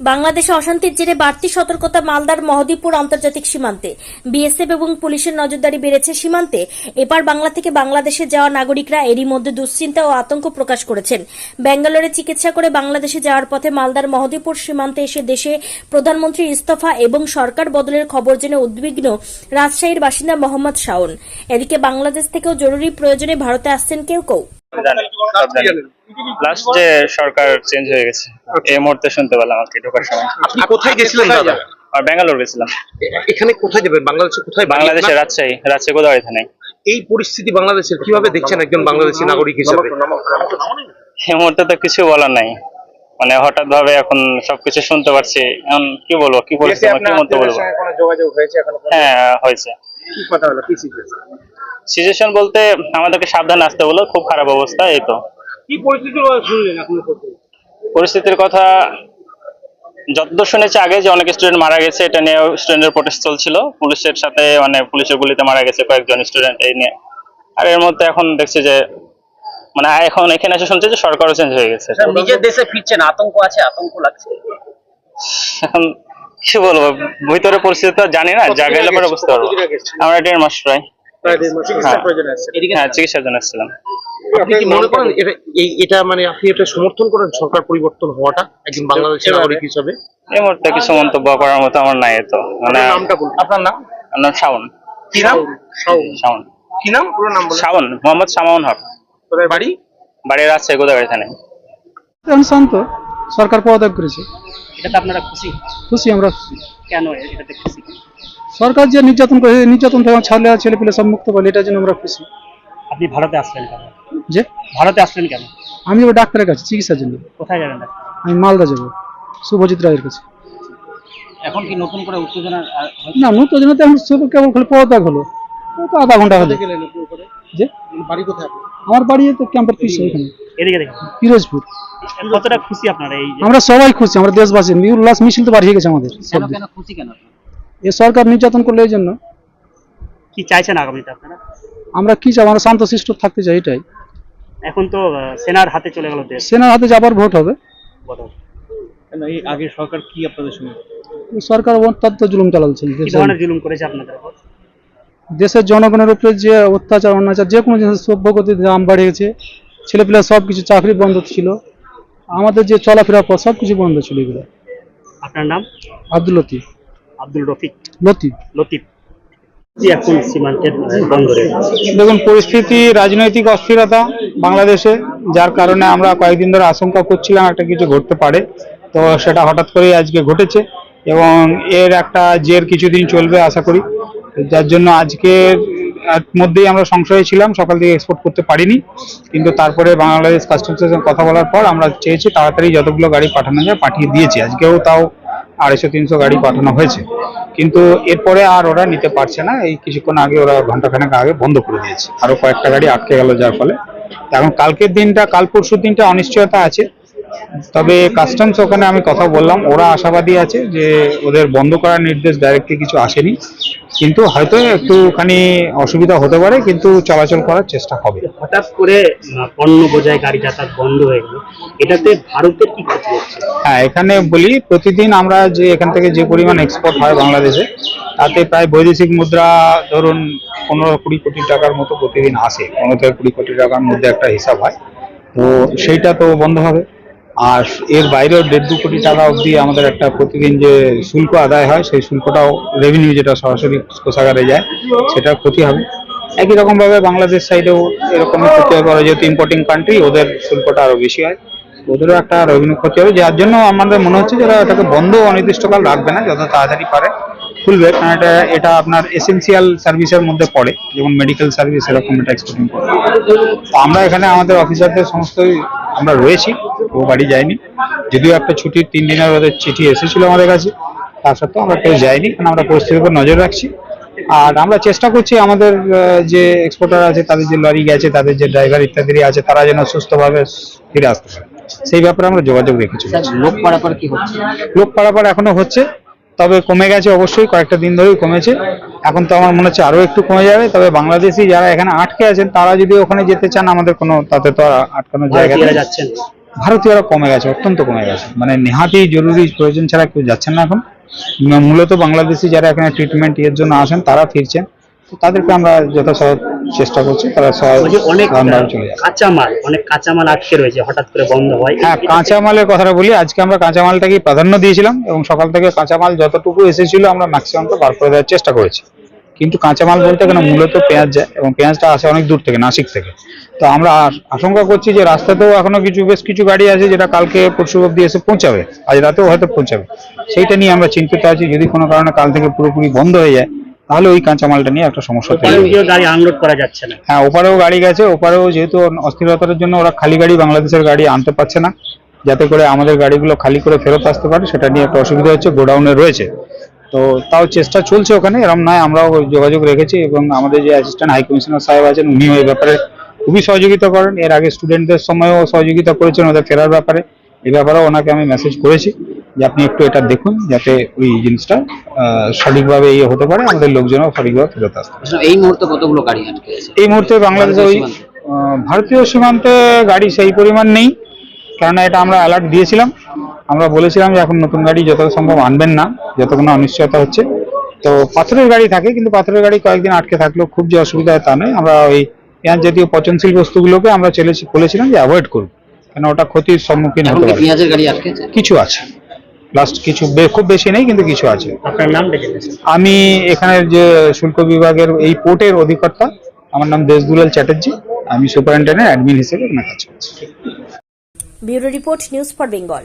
বাংলাদেশে অশান্তির জেরে বাড়তি সতর্কতা মালদার মহদীপুর আন্তর্জাতিক সীমান্তে। বিএসএফ এবং পুলিশের নজরদারি বেড়েছে সীমান্তে। এপার বাংলা থেকে বাংলাদেশে যাওয়া নাগরিকরা এরই মধ্যে দুশ্চিন্তা ও আতঙ্ক প্রকাশ করেছেন। ব্যাঙ্গালোরে চিকিৎসা করে বাংলাদেশে যাওয়ার পথে মালদার মহদীপুর সীমান্তে এসে দেশে প্রধানমন্ত্রী ইস্তফা এবং সরকার বদলের খবর জেনে উদ্বিগ্ন রাজশাহীর বাসিন্দা মোহাম্মদ শাওন। এদিকে বাংলাদেশ থেকেও জরুরি প্রয়োজনে ভারতে আসছেন কেউ কেউ। লাস্ট যে সরকার চেঞ্জ হয়ে গেছে এই মুহূর্তে শুনতে পেলাম আর কি ঢোকার সময়। আপনি কোথায় গেছিলেন দাদা? আর ব্যাঙ্গালোর গেছিলাম। এখানে কোথায় যাবেন? বাংলাদেশে কোথায় বাংলাদেশে রাজশাহী রাজশাহী থানায়। এই পরিস্থিতি বাংলাদেশের কীভাবে দেখছেন একজন বাংলাদেশী নাগরিক হিসেবে? এই মুহূর্তে তো কিছু বলার নাই। মানে হঠাৎ ভাবে এখন সবকিছু শুনতে পারছি। এখন কি বলব কি আমার কি মতো বলব? যোগাযোগ হয়েছে এখন হ্যাঁ হয়েছে। কথা হলো কি সিচুয়েশন সিচুয়েশন বলতে আমাদেরকে সাবধান আসতে বলো খুব খারাপ অবস্থা এই তো। কি পরিস্থিতি শুনলেন এখনও পর্যন্ত পরিস্থিতির কথা যতদূর শুনেছি আগে যে অনেক স্টুডেন্ট মারা গেছে এটা নিয়ে স্টুডেন্টের প্রোটেস্ট চলছিল। পুলিশের সাথে মানে পুলিশের গুলিতে মারা গেছে কয়েকজন স্টুডেন্ট এই নিয়ে। আর এর মধ্যে এখন দেখছি যে মানে এখন এখানে এসে শুনছি যে সরকারও চেঞ্জ হয়ে গেছে। নিজের দেশে ফিরছেন আতঙ্ক আছে আতঙ্ক লাগছে। এখন কি বলব ভিতরে পরিস্থিতি তো জানি না যা গেলে পরে বুঝতে পারব। আমরা দেড় মাস প্রায়। হ্যাঁ। হ্যাঁ চিকিৎসার জন্য এসেছিলাম। আপনি কি মনে করেন এটা এই- এটা মানে আপনি এটা সমর্থন করেন সরকার পরিবর্তন হওয়াটা একজন বাংলাদেশী নাগরিক হিসেবে? এই মুহূর্তে কিছু মন্তব্য করার মতো আমার নাই তো। মানে আপনার নামটা বলুন। আপনার নাম? আমার নাম শাওন। কি নাম? শাওন। কি নাম? পুরো নাম বলুন। শাওন। মোহাম্মদ শামাউন হক। কোথায় বাড়ি? বাড়ি রাজশাহী গোদাগাড়ি থানায় শান্ত। সরকার পদত্যাগ করেছে। এটাতে আপনারা খুশি? খুশি আমরা কেন এটাতে খুশি? সরকার যে নির্যাতন করে নির্যাতন থেকে ছেলে ছেলে পেলে সব মুক্ত পেলে এটার জন্য আমরা খুশি। আপনি ভারতে আসলেন কেন? যে? ভারতে আসলেন কেন? আমি ওই ডাক্তারের কাছে চিকিৎসার জন্য। কোথায় যাবেন আমি মালদা যাব শুভজিৎ রায়ের কাছে। এখন কি নতুন করে উত্তেজনা না নতুন তো এখন শুভ কেবল খালি পদত্যাগ হলো। তো আধা ঘণ্টা হলো। যে? বাড়ি কোথায়? আমার বাড়ি তো ক্যাম্পের পিছিয়ে এখানে। এদিকে দেখুন। পিরোজপুর। কতটা খুশি আপনারা এই আমরা সবাই খুশি আমরা দেশবাসী। উল্লাস মিছিল তো বাড়িয়ে গেছে আমাদের কেন খুশি কেন এ সরকার নির্যাতন করলে এই জন্য। কি চাইছেন আগামীতে আপনারা? আমরা কি চাই? আমরা শান্তশিষ্ট থাকতে চাই এটাই। এখন তো সেনার হাতে চলে গেল দেশ। সেনার হাতে যাবার ভোট হবে। বদল। আগে সরকার কি আপনাদের সঙ্গে? সরকার অত্যন্ত জুলুম চালাচ্ছে কি ধরনের জুলুম করেছে আপনাদের? দেশের জনগণের উপরে যে অত্যাচার অনাচার যে কোনো জিনিসের সভ্যগতির দাম বেড়ে গেছে ছেলেপেলে সব কিছু চাকরি বন্ধ ছিল। আমাদের যে চলাফেরা পথ সব কিছু বন্ধ ছিল এগুলো। আপনার নাম? আব্দুল লতিফ। আব্দুল রফিক। লতিফ। লতিফ। এখন সীমান্তের বন্দরে দেখুন, পরিস্থিতি, রাজনৈতিক অস্থিরতা বাংলাদেশে, যার কারণে আমরা কয়েকদিন ধরে আশঙ্কা করছিলাম একটা কিছু ঘটতে পারে। তো সেটা হঠাৎ করেই আজকে ঘটেছে এবং এর একটা জের কিছুদিন চলবে আশা করি। যার জন্য আজকের মধ্যেই আমরা সংশয়ে ছিলাম, সকাল থেকে এক্সপোর্ট করতে পারিনি। কিন্তু তারপরে বাংলাদেশ কাস্টমসের সঙ্গে কথা বলার পর আমরা চেয়েছি তাড়াতাড়ি যতগুলো গাড়ি পাঠানো যায় পাঠিয়ে দিয়েছি। আজকেও তাও আড়াইশো, তিনশো গাড়ি পাঠানো হয়েছে। কিন্তু এরপরে আর ওরা নিতে পারছে না। এই কিছুক্ষণ আগে ওরা ঘন্টাখানেক আগে বন্ধ করে দিয়েছে। আরও কয়েকটা গাড়ি আটকে গেল যার ফলে। এখন কালকের দিনটা, কাল পরশুর দিনটা অনিশ্চয়তা আছে। তবে কাস্টমস ওখানে আমি কথা বললাম। ওরা আশাবাদী আছে যে ওদের বন্ধ করার নির্দেশ ডাইরেক্টলি কিছু আসেনি। কিন্তু হয়তো একটুখানি অসুবিধা হতে পারে কিন্তু চলাচল করার চেষ্টা হবে। হঠাৎ করে পণ্য বোঝাই গাড়ি যাতায়াত বন্ধ হয়ে গেল। এটাতে ভারতের কি ক্ষতি হচ্ছে? হ্যাঁ এখানে বলি প্রতিদিন আমরা যে এখান থেকে যে পরিমাণ এক্সপোর্ট হয় বাংলাদেশে তাতে প্রায় বৈদেশিক মুদ্রা ধরুন পনেরো কুড়ি কোটি টাকার মতো প্রতিদিন আসে। পনেরো থেকে কুড়ি কোটি টাকার মধ্যে একটা হিসাব হয়। তো সেইটা তো বন্ধ হবে। আর এর বাইরেও দেড় দু কোটি টাকা অবধি আমাদের একটা প্রতিদিন যে শুল্ক আদায় হয়, সেই শুল্কটাও রেভিনিউ যেটা সরাসরি কোষাগারে যায় সেটা ক্ষতি হবে। একই রকমভাবে বাংলাদেশ সাইডেও এরকম ক্ষতি হবে ওরা যেহেতু ইম্পোর্টিং কান্ট্রি ওদের শুল্কটা আরও বেশি হয়। ওদেরও একটা রেভিনিউ ক্ষতি হবে, যার জন্য আমাদের মনে হচ্ছে যারা এটাকে বন্ধ অনির্দিষ্টকাল রাখবে না, যত তাড়াতাড়ি পারে। খুলবে কারণ এটা এটা আপনার এসেন্সিয়াল সার্ভিসের মধ্যে পড়ে যেমন মেডিকেল সার্ভিস এরকম এটা এক্সপোর্টিং করে। তো আমরা এখানে আমাদের অফিসারদের সমস্তই আমরা রয়েছি ও বাড়ি যায়নি। যদিও একটা ছুটির তিন দিনের ওদের চিঠি এসেছিল আমাদের কাছে তা সত্ত্বেও আমরা কেউ যাইনি কারণ আমরা পরিস্থিতির উপর নজর রাখছি। আর আমরা চেষ্টা করছি আমাদের যে এক্সপোর্টার আছে তাদের যে লরি গেছে তাদের যে ড্রাইভার ইত্যাদি আছে তারা যেন সুস্থভাবে ফিরে আসতে পারে। সেই ব্যাপারে আমরা যোগাযোগ রেখেছি। লোক পারাপার কি হচ্ছে? লোক পারাপার এখনও হচ্ছে। তবে কমে গেছে অবশ্যই কয়েকটা দিন ধরেই কমেছে। এখন তো আমার মনে হচ্ছে আরও একটু কমে যাবে তবে বাংলাদেশি যারা এখানে আটকে আছেন তারা যদি ওখানে যেতে চান আমাদের কোনো তাতে তো আর আটকানোর জায়গা যাচ্ছেন। ভারতীয়রা কমে গেছে অত্যন্ত কমে গেছে। মানে নেহাতি জরুরি প্রয়োজন ছাড়া কেউ যাচ্ছেন না এখন। মূলত বাংলাদেশি যারা এখানে ট্রিটমেন্ট এর জন্য আসেন তারা ফিরছেন। তাদেরকে আমরা যথাসম্ভব চেষ্টা করছি তারা সবাই অনেক চলে যাবে। কাঁচামাল অনেক কাঁচামাল আটকে রয়েছে হঠাৎ করে বন্ধ হয়। হ্যাঁ কাঁচামালের কথাটা বলি আজকে আমরা কাঁচামালটাকেই প্রাধান্য দিয়েছিলাম এবং সকাল থেকে কাঁচামাল যতটুকু এসেছিল আমরা ম্যাক্সিমামটা বার করে দেওয়ার চেষ্টা করেছি। কিন্তু কাঁচামাল বলতে এখানে মূলত পেঁয়াজ যায় এবং পেঁয়াজটা আসে অনেক দূর থেকে নাসিক থেকে। তো আমরা আশঙ্কা করছি যে রাস্তাতেও এখনও কিছু বেশ কিছু গাড়ি আছে যেটা কালকে পরশু অব্দি এসে পৌঁছাবে আজ রাতেও হয়তো পৌঁছাবে। সেইটা নিয়ে আমরা চিন্তিত আছি যদি কোনো কারণে কাল থেকে পুরোপুরি বন্ধ হয়ে যায় তাহলে ওই কাঁচামালটা নিয়ে একটা সমস্যা গাড়ি আনলোড করা যাচ্ছে না। হ্যাঁ ওপারেও গাড়ি গেছে ওপারেও যেহেতু অস্থিরতার জন্য ওরা খালি গাড়ি বাংলাদেশের গাড়ি আনতে পারছে না যাতে করে আমাদের গাড়িগুলো খালি করে ফেরত আসতে পারে সেটা নিয়ে একটা অসুবিধা হচ্ছে গোডাউনে রয়েছে। তো তাও চেষ্টা চলছে ওখানে এরম নয় আমরাও যোগাযোগ রেখেছি এবং আমাদের যে অ্যাসিস্ট্যান্ট হাই কমিশনার সাহেব আছেন উনিও এই ব্যাপারে খুবই সহযোগিতা করেন। এর আগে স্টুডেন্টদের সময়ও সহযোগিতা করেছেন ওদের ফেরার ব্যাপারে এই ব্যাপারেও ওনাকে আমি মেসেজ করেছি। যে আপনি একটু এটা দেখুন যাতে ওই জিনিসটা সঠিকভাবে ইয়ে হতে পারে আমাদের লোকজনও সঠিকভাবে ফেরত আসতে এই মুহূর্তে কতগুলো গাড়ি আটকে আছে? এই মুহূর্তে বাংলাদেশে ওই ভারতীয় সীমান্তে? গাড়ি সেই পরিমাণ নেই কেননা এটা আমরা অ্যালার্ট দিয়েছিলাম। আমরা বলেছিলাম যে এখন নতুন গাড়ি যত সম্ভব আনবেন না যতক্ষণ অনিশ্চয়তা হচ্ছে। তো পাথরের গাড়ি থাকে কিন্তু পাথরের গাড়ি কয়েকদিন আটকে থাকলেও খুব যে অসুবিধা হয় তা নয়। আমরা ওই পেঁয়াজ জাতীয় পচনশীল বস্তুগুলোকে আমরা চলেছি বলেছিলাম যে অ্যাভয়েড করুন কেন ওটা ক্ষতির সম্মুখীন হতে পারে। কিছু আছে। লাস্ট কিছু খুব বেশি নেই কিন্তু কিছু আছে। আপনার নাম আমি এখানে যে শুল্ক বিভাগের এই পোর্টের অধিকর্তা আমার নাম দেশদুলাল চ্যাটার্জি আমি সুপারিনটেন্ডেন্ট অ্যাডমিন হিসেবে আপনার কাছে করছি bureau report news for Bengal.